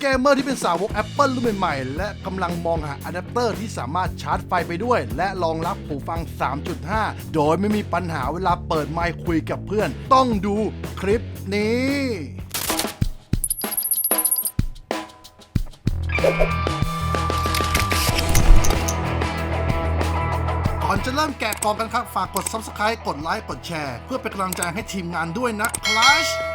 เกมเมอร์ที่เป็นสาวก Apple รุ่นใหม่ๆ และกำลังมองหาอะแดปเตอร์ที่สามารถชาร์จไฟไปด้วย และรองรับหูฟัง 3.5 โดยไม่มีปัญหาเวลาเปิดไมค์คุยกับเพื่อน ต้องดูคลิปนี้ก่อนจะเริ่มแกะกล่องกันครับ ฝากกด Subscribe กดไลค์กดแชร์ เพื่อเป็นกำลังใจให้ทีมงานด้วยนะครับ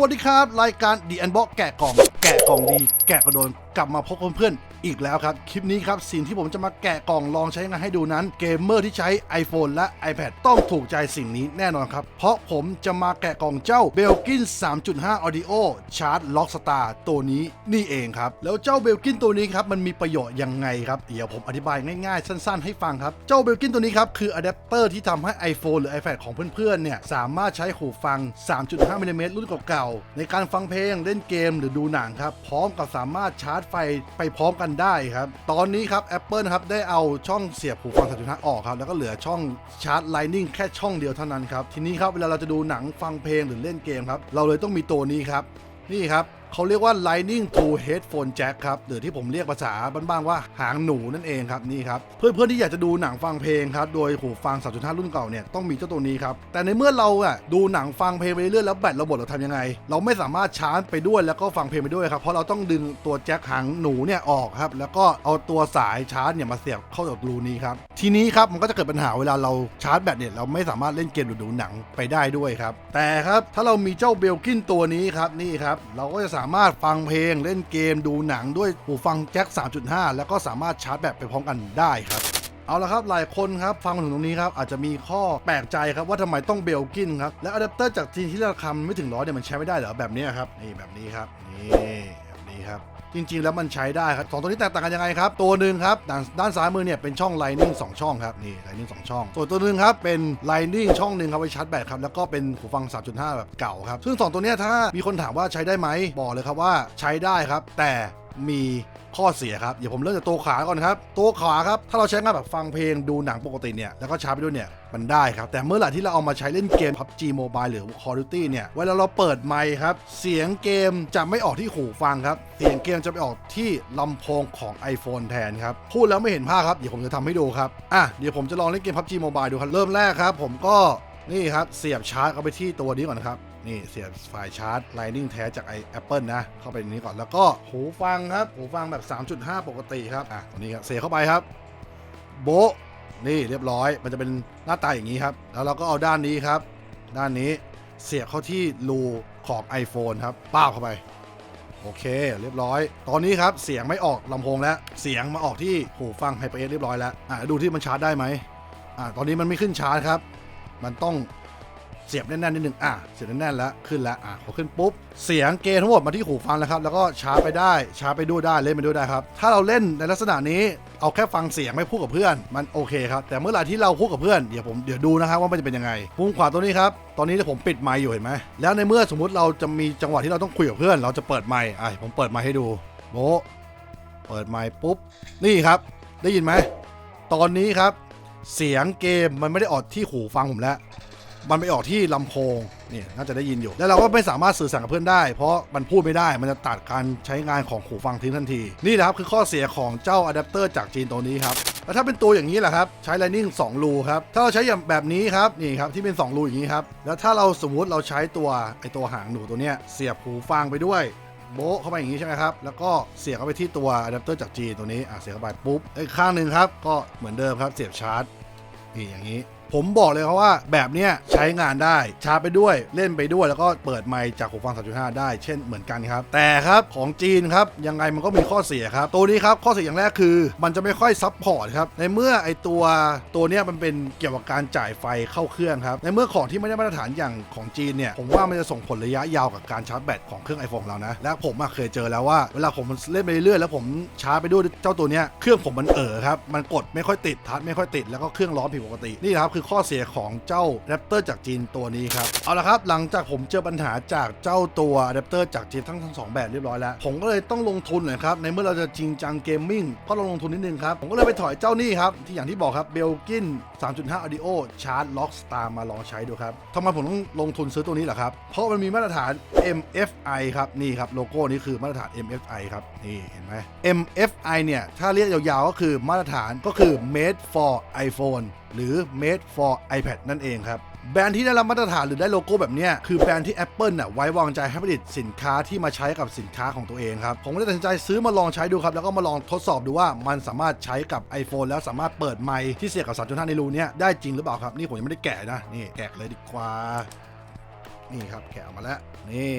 วัสดีครับ รายการดีแอนบอกแกะกล่อง แกะกล่องดี แกะกระโดน กลับมาพบเพื่อนๆอีกแล้วครับ คลิปนี้ครับสิ่งที่ผมจะมาแกะกล่องลองใช้งานให้ดูนั้น เกมเมอร์ที่ใช้ iPhone และ iPad ต้องถูกใจสิ่งนี้แน่นอนครับ เพราะผมจะมาแกะกล่องเจ้า Belkin 3.5 Audio Charge Lock Star ตัวนี้นี่เองครับ แล้วเจ้า Belkin ตัวนี้ครับมันมีประโยชน์ยังไงครับเดี๋ยวผมอธิบายง่ายๆ สั้นๆ ให้ฟังครับ เจ้า Belkin ตัวนี้ครับคืออะแดปเตอร์ที่ทำให้ iPhone หรือ iPad ของเพื่อนๆเนี่ยสามารถใช้หูฟัง 3.5มิลลิเมตรรุ่นเก่าๆในการฟังเพลงเล่นเกมหรือดูหนังครับพร้อมกับสามารถชาร์จไฟไปพร้อมกันได้ครับ ตอนนี้ครับ Apple ครับได้เอาช่องเสียบหูฟัง3.5ออกครับ แล้วก็เหลือช่องชาร์จ Lightning แค่ช่องเดียวเท่านั้นครับ ทีนี้ครับเวลาเราจะดูหนังฟังเพลงหรือเล่นเกมครับ เราเลยต้องมีตัวนี้ครับ นี่ครับ เขาเรียกว่า Lightning to Headphone Jack ครับ หรือที่ผมเรียกภาษาบ้านๆว่าหางหนูนั่นเองครับนี่ครับ เพื่อนๆที่อยากจะดูหนังฟังเพลงครับ โดยหูฟัง 3.5 รุ่นเก่าเนี่ยต้องมีเจ้าตัวนี้ครับ แต่ในเมื่อเราอะดูหนังฟังเพลงไปเรื่อยแล้วแบตเราหมดเราทำยังไง เราไม่สามารถชาร์จไปด้วยแล้วก็ฟังเพลงไปด้วยครับเพราะเราต้องดึงตัวแจ็คหางหนูเนี่ยออกครับแล้วก็เอาตัวสายชาร์จเนี่ยมาเสียบเข้ากับรูนี้ครับทีนี้ครับมันก็จะเกิดปัญหาเวลาเราชาร์จแบตเนี่ยเราไม่สามารถเล่นเกมหรือดูหนังไปได้ด้วยครับแต่ครับถ้าเรามีเจ้าเบลกินตัวนี้ครับนี่ครับเราก็จะสาามารถฟังเพลงเล่นเกมดูหนังด้วยหูฟังแจ็ค 3.5 แล้วก็สามารถชาร์จแบตไปพร้อมกันได้ครับ เอาละครับหลายคนครับฟังมาถึงตรงนี้ครับอาจจะมีข้อแปลกใจครับว่าทำไมต้องเบลกินครับและอะแดปเตอร์จากจีนที่ราคาไม่ถึงร้อยเนี่ยมันใช้ไม่ได้เหรอแบบนี้ครับนี่แบบนี้ครับนี่ นี้ครับ จริง ๆ แล้วมันใช้ได้ครับสองตัวนี้แตกต่างกันยังไงครับ ตัวหนึ่งครับด้านด้านซ้ายมือเนี่ยเป็นช่อง Lightning 2 ช่องครับนี่ Lightning 2 ช่อง ส่วนตัวหนึ่งครับเป็น Lightning ช่องหนึ่งครับไว้ชาร์จแบตครับแล้วก็เป็นหูฟัง 3.5 แบบเก่าครับซึ่งสองตัวเนี้ยถ้ามีคนถามว่าใช้ได้ไหมบอกเลยครับว่าใช้ได้ครับแต่ มีข้อเสียครับเดี๋ยวผมเริ่มจากตัวขาก่อนครับตัวขาครับถ้าเราใช้งานแบบฟังเพลงดูหนังปกติเนี่ยแล้วก็ชาร์จไปด้วยเนี่ยมันได้ครับ แต่เมื่อไหร่ที่เราเอามาใช้เล่นเกม PUBG Mobile หรือ Call of Duty เนี่ยเวลาเราเปิดไมค์ครับเสียงเกมจะไม่ออกที่หูฟังครับเสียงเกมจะไปออกที่ลำโพงของ iPhone แทนครับพูดแล้วไม่เห็นภาพครับเดี๋ยวผมจะทำให้ดูครับอะเดี๋ยวผมจะลองเล่นเกม PUBG Mobile ดูครับเริ่มแรกครับ ผมก็นี่ครับเสียบชาร์จเข้าไปที่ตัวนี้ก่อนครับ นี่เสียบสายชาร์จ Lightning แท้จากไอ Apple นะ เข้าไปในนี้ก่อนแล้วก็หูฟังครับ หูฟังแบบ 3.5 ปกติครับ อะตัวนี้ครับเสียบเข้าไปครับ โบะนี่เรียบร้อย มันจะเป็นหน้าตาอย่างนี้ครับ แล้วเราก็เอาด้านนี้ครับ ด้านนี้เสียบเข้าที่รูของ iPhone ครับป้าเข้าไป โอเค เรียบร้อย ตอนนี้ครับเสียงไม่ออกลำโพงแล้ว เสียงมาออกที่หูฟัง HyperX เรียบร้อยแล้วอะดูที่มันชาร์จได้ไหมอะตอนนี้มันไม่ขึ้นชาร์จครับ มันต้อง เสียบแน่นๆนิดนึงอะเสียบแน่นๆแล้วขึ้นแล้วอะพอขึ้นปุ๊บ เสียงเกณฑ์ทั้งหมดมาที่หูฟังแล้วครับ แล้วก็ชาร์จไปได้ชาร์จไปด้วยได้เล่นไปด้วยได้ครับ ถ้าเราเล่นในลักษณะนี้เอาแค่ฟังเสียงไม่พูดกับเพื่อน มันโอเคครับ แต่เมื่อไหร่ที่เราพูดกับเพื่อน เดี๋ยวผมเดี๋ยวดูนะครับว่ามันจะเป็นยังไงมุมขวาตัวนี้ครับ ตอนนี้ผมปิดไมค์อยู่เห็นไหมแล้วในเมื่อสมมุติเราจะมีจังหวะที่เราต้องคุยกับเพื่อน เราจะเปิดไมค์อะผมเปิดไมค์ให้ดูโบเปิดไมค์ปุ๊บนี่ครับ ได้ยินไหมตอนนี้ครับ เสียงเกมมันไม่ได้ออกที่หูฟังผมแล้ว มันไปออกที่ลำโพงนี่น่าจะได้ยินอยู่ แล้วเราก็ไม่สามารถสื่อสารกับเพื่อนได้ เพราะมันพูดไม่ได้มันจะตัดการใช้งานของหูฟังทิ้งทันที นี่นะครับคือข้อเสียของเจ้าอะแดปเตอร์จากจีนตัวนี้ครับแล้วถ้าเป็นตัวอย่างนี้แหละครับ ใช้ Lightning 2รูครับ ถ้าเราใช้อย่างแบบนี้ครับนี่ครับที่เป็น 2รูอย่างนี้ครับ แล้วถ้าเราสมมุติเราใช้ตัวไอตัวหางหนูตัวเนี้ยเสียบหูฟังไปด้วยโบ๊ะเข้าไปอย่างนี้ใช่ไหมครับ แล้วก็เสียบเข้าไปที่ตัวอะแดปเตอร์จากจีนตัวนี้อะเสียบเข้าไปปุ๊บอีกข้างหนึ่งครับก็เหมือนเดิมครับเสียบชาร์จนี่อย่างนี้ ผมบอกเลยครับว่าแบบเนี้ยใช้งานได้ชาร์จไปด้วยเล่นไปด้วยแล้วก็เปิดไมค์จากหูฟัง 3.5 ได้เช่นเหมือนกันครับ แต่ครับของจีนครับยังไงมันก็มีข้อเสียครับ ตัวนี้ครับข้อเสียอย่างแรกคือ มันจะไม่ค่อยซับพอร์ตครับในเมื่อไอตัวตัวเนี้ยมันเป็นเกี่ยวกับการจ่ายไฟเข้าเครื่องครับในเมื่อของที่ไม่ได้มาตรฐานอย่างของจีนเนี่ยผมว่ามันจะส่งผลระยะยาวกับการชาร์จแบตของเครื่อง iPhone เรานะและผมเคยเจอแล้วว่าเวลาผมเล่นไปเรื่อยแล้วผมชาร์จไปด้วยเจ้าตัวเนี้ยเครื่องผมมันเอ๋อครับมันกดไม่ค่อยติดทัชไม่ค่อยติดแล้วก็เครื่องร้อนผิดปกตินี่ครับคือข้อเสียของเจ้าแรปเตอร์จากจีนตัวนี้ครับ เอาละครับ หลังจากผมเจอปัญหาจากเจ้าตัวแรปเตอร์จากจีนทั้งทั้งสองแบบเรียบร้อยแล้ว ผมก็เลยต้องลงทุนหน่อยครับ ในเมื่อเราจะจริงจังเกมมิ่งก็ลองลงทุนนิดนึงครับ ผมก็เลยไปถอยเจ้านี่ครับ ที่อย่างที่บอกครับเบลกิน 3.5 Audio Chart Lock Star มาลองใช้ดูครับทำไมผมต้องลงทุนซื้อตัวนี้เหรอครับ เพราะมันมีมาตรฐาน MFI ครับนี่ครับโลโก้นี้คือมาตรฐาน MFI ครับนี่เห็นไหม MFI เนี่ยถ้าเรียกยาวๆก็คือมาตรฐานก็คือ made for iPhone หรือ made for iPad นั่นเองครับแบรนด์ที่ได้รับมาตรฐานหรือได้โลโก้แบบนี้คือแบรนด์ที่ Apple น่ะไว้วางใจให้ผลิตสินค้าที่มาใช้กับสินค้าของตัวเองครับ ผมก็เลยตัดสินใจซื้อมาลองใช้ดูครับ แล้วก็มาลองทดสอบดูว่ามันสามารถใช้กับ iPhone แล้วสามารถเปิดไมค์ที่เสียบกับ 3.5 ในรูเนี้ยได้จริงหรือเปล่าครับ นี่ผมยังไม่ได้แกะนะ นี่แกะเลยดีกว่า นี่ครับแกะออกมาแล้ว นี่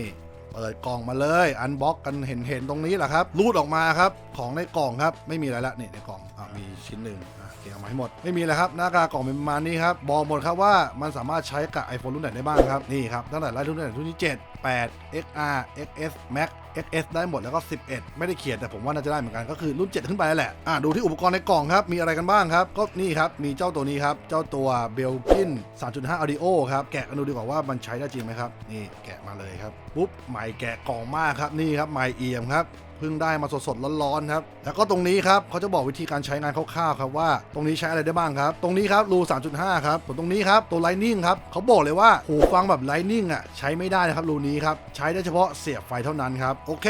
เปิดกล่องมาเลย อันบ็อกกันเห็นเห็นตรงนี้แหละครับรูดออกมาครับของในกล่องครับไม่มีอะไรละนี่ในกล่อง มีชิ้นหนึ่งอะเก็บออกมาให้หมด ไม่มีแล้วครับ หน้ากากกล่องเป็นประมาณนี้ครับ บอกหมดครับว่ามันสามารถใช้กับ iPhone รุ่นไหนได้บ้างครับ นี่ครับ ตั้งแต่ไล่รุ่นไหนรุ่นที่ 7 8 XR XS Max XS ได้หมดแล้วก็ 11 ไม่ได้เขียนแต่ผมว่าน่าจะได้เหมือนกันก็คือรุ่น 7 ขึ้นไปนั่นแหละ อะดูที่อุปกรณ์ในกล่องครับ มีอะไรกันบ้างครับ ก็นี่ครับ มีเจ้าตัวนี้ครับ เจ้าตัว Belkin 3.5 Audio ครับ แกะกันดูดีกว่าว่ามันใช้ได้จริงไหมครับ นี่แกะมาเลยครับ ปุ๊บใหม่แกะกล่องมากครับ นี่ครับใหม่เอี่ยมครับ เพิ่งได้มาสดๆร้อนๆครับแล้วก็ตรงนี้ครับเขาจะบอกวิธีการใช้งานคร่าวๆครับว่าตรงนี้ใช้อะไรได้บ้างครับ ตรงนี้ครับรู 3.5 ครับส่วนตรงนี้ครับตัว Lightning ครับเขาบอกเลยว่าหูฟังแบบ Lightning อะใช้ไม่ได้นะครับรูนี้ครับใช้ได้เฉพาะเสียบไฟเท่านั้นครับโอเค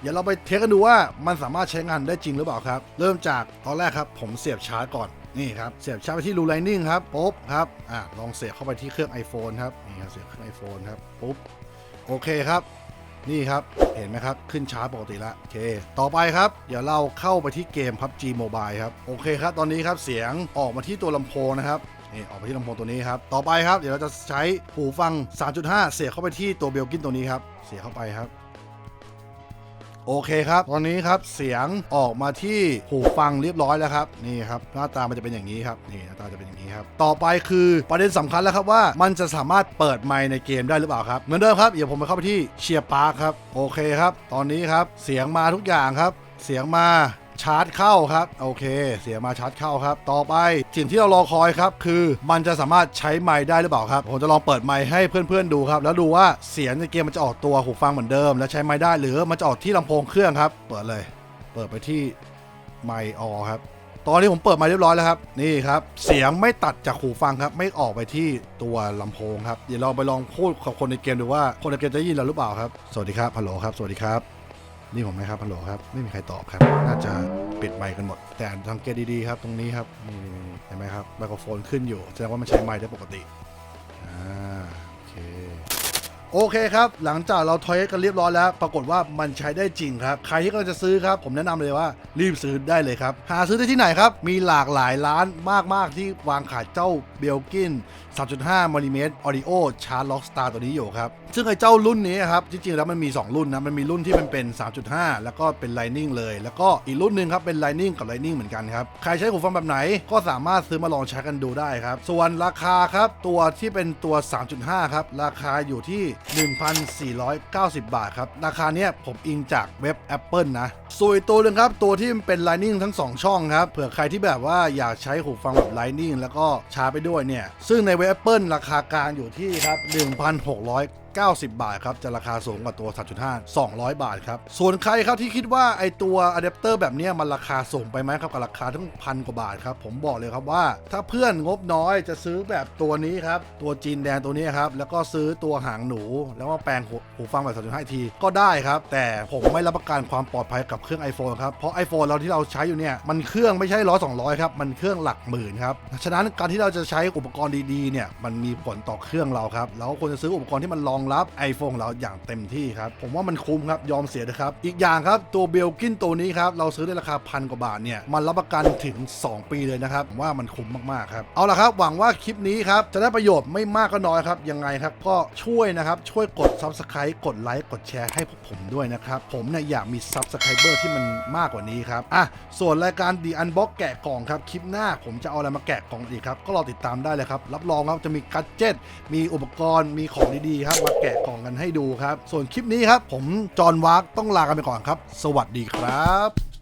เดี๋ยวเราไปเทสกันดูว่ามันสามารถใช้งานได้จริงหรือเปล่าครับ เริ่มจากตอนแรกครับ ผมเสียบชาร์จก่อนนี่ครับเสียบชาร์จไปที่รู Lightning ครับปุ๊บครับอะลองเสียบเข้าไปที่เครื่อง iPhone ครับนี่ครับเสียบเครื่อง iPhone ครับปุ๊บโอเคครับ นี่ครับ เห็นไหมครับ ขึ้นช้าปกติแล้วโอเค ต่อไปครับ เดี๋ยวเราเข้าไปที่เกม PUBG Mobile ครับ โอเคครับ ตอนนี้ครับ เสียงออกมาที่ตัวลำโพงนะครับนี่ออกมาที่ลำโพงตัวนี้ครับ ต่อไปครับ เดี๋ยวเราจะใช้หูฟัง 3.5 เสียบเข้าไปที่ตัวเบลกินตัวนี้ครับ เสียบเข้าไปครับ โอเคครับ ตอนนี้ครับเสียงออกมาที่หูฟังเรียบร้อยแล้วครับนี่ครับหน้าตามันจะเป็นอย่างนี้ครับนี่หน้าตาจะเป็นอย่างนี้ครับต่อไปคือประเด็นสำคัญแล้วครับว่ามันจะสามารถเปิดไมค์ในเกมได้หรือเปล่าครับเหมือนเดิมครับเดี๋ยวผมไปเข้าไปที่เชียร์พาร์คครับโอเคครับ ตอนนี้ครับเสียงมาทุกอย่างครับ เสียงมา ชาร์จเข้าครับ โอเค เสียมาชาร์จเข้าครับ ต่อไปสิ่งที่เรารอคอยครับ คือมันจะสามารถใช้ไมค์ได้หรือเปล่าครับ ผมจะลองเปิดไมค์ให้เพื่อนๆดูครับ แล้วดูว่าเสียงในเกมมันจะออกตัวหูฟังเหมือนเดิม แล้วใช้ไมค์ได้ หรือมันจะออกที่ลำโพงเครื่องครับ เปิดเลย เปิดไปที่ไมค์ออครับ ตอนนี้ผมเปิดไมาเรียบร้อยแล้วครับ นี่ครับ เสียงไม่ตัดจากหูฟังครับ ไม่ออกไปที่ตัวลำโพงครับ เดี๋ยวเราไปลองพูดกับคนในเกมดูว่าคนในเกมจะได้ยินเราหรือเปล่าครับ สวัสดีครับ ฮัลโหลครับ สวัสดีครับ นี่ผมไหมครับฮัลโหลครับ ไม่มีใครตอบครับ น่าจะปิดไมค์กันหมด แต่สังเกตดีๆครับ ตรงนี้ครับนี่เห็นไหมครับไมโครโฟนขึ้นอยู่แสดงว่ามันใช้ไมค์ได้ปกติ อ่า โอเค โอเคครับ หลังจากเราทอยกันเรียบร้อยแล้ว ปรากฏว่ามันใช้ได้จริงครับ ใครที่กำลังจะซื้อครับ ผมแนะนำเลยว่ารีบซื้อได้เลยครับ หาซื้อได้ที่ไหนครับ มีหลากหลายร้านมาก ๆ ที่วางขายเจ้าเบลกิน 3.5มิลลิเมตรออดิโอชาร์ล็อกสตาร์ตัวนี้อยู่ครับ ซึ่งไอ้เจ้ารุ่นนี้ครับ จริง ๆ แล้วมันมี 2 รุ่นนะ มันมีรุ่นที่มันเป็น 3.5 แล้วก็เป็น Lightning เลย แล้วก็อีกรุ่นหนึ่งครับเป็น Lightning กับ Lightning เหมือนกันครับ ใครใช้หูฟังแบบไหนก็สามารถซื้อมาลองใช้กันดูได้ครับ ส่วนราคาครับตัวที่เป็นตัว 3.5 ครับราคาอยู่ที่1,490 บาทครับ ราคาเนี้ยผมอิงจากเว็บ Apple นะ ส่วนอีกตัวนึงครับ ตัวที่มันเป็น Lightning ทั้ง 2 ช่องครับ เผื่อใครที่แบบว่าอยากใช้หูฟังแบบ Lightning แล้วก็ชาร์จไปด้วยเนี่ย ซึ่งในเว็บ Apple ราคากลางอยู่ที่ครับ 1,600 90 บาทครับจะราคาสูงกว่าตัว 3.5 200 บาทครับ ส่วนใครครับที่คิดว่าไอตัวอะแดปเตอร์แบบนี้มันราคาสูงไปไหมครับกับราคาทั้งพันกว่าบาทครับ ผมบอกเลยครับว่า ถ้าเพื่อนงบน้อยจะซื้อแบบตัวนี้ครับ ตัวจีนแดงตัวนี้ครับ แล้วก็ซื้อตัวหางหนู แล้วมาแปลงหูฟังแบบ3.5ทีก็ได้ครับ แต่ผมไม่รับประกันความปลอดภัยกับเครื่อง iPhone ครับเพราะ iPhone เราที่เราใช้อยู่เนี่ยมันเครื่องไม่ใช่ร้อยสองร้อยครับมันเครื่องหลักหมื่นครับฉะนั้นการที่เราจะใช้อุปกรณ์ดีๆเนี่ยมันมีผลต่อเครื่องเราครับแล้วควรจะซื้ออุปกรณ์ที่มันรองรับ iPhone ของเราอย่างเต็มที่ครับ ผมว่ามันคุ้มครับ ยอมเสียนะครับ อีกอย่างครับตัวเบลกินตัวนี้ครับ เราซื้อได้ราคาพันกว่าบาทเนี่ย มันรับประกันถึง 2 ปีเลยนะครับว่ามันคุ้มมากๆครับ เอาละครับ หวังว่าคลิปนี้ครับ จะได้ประโยชน์ไม่มากก็น้อยครับ ยังไงครับ ก็ช่วยนะครับ ช่วยกด Subscribe กดไลค์กดแชร์ให้พวกผมด้วยนะครับ ผมเนี่ยอยากมี Subscriber ที่มันมากกว่านี้ครับ อะ ส่วนรายการ The Unbox แกะกล่องครับ คลิปหน้าผมจะเอาอะไรมาแกะกล่องอีกครับ ก็รอติดตามได้เลยครับ รับรองครับจะมีกัจเจตมีอุปกรณ์ มีของดีๆครับมาแกะกล่องกันให้ดูครับ ส่วนคลิปนี้ครับ ผมจอห์นวาร์กต้องลากันไปก่อนครับ สวัสดีครับ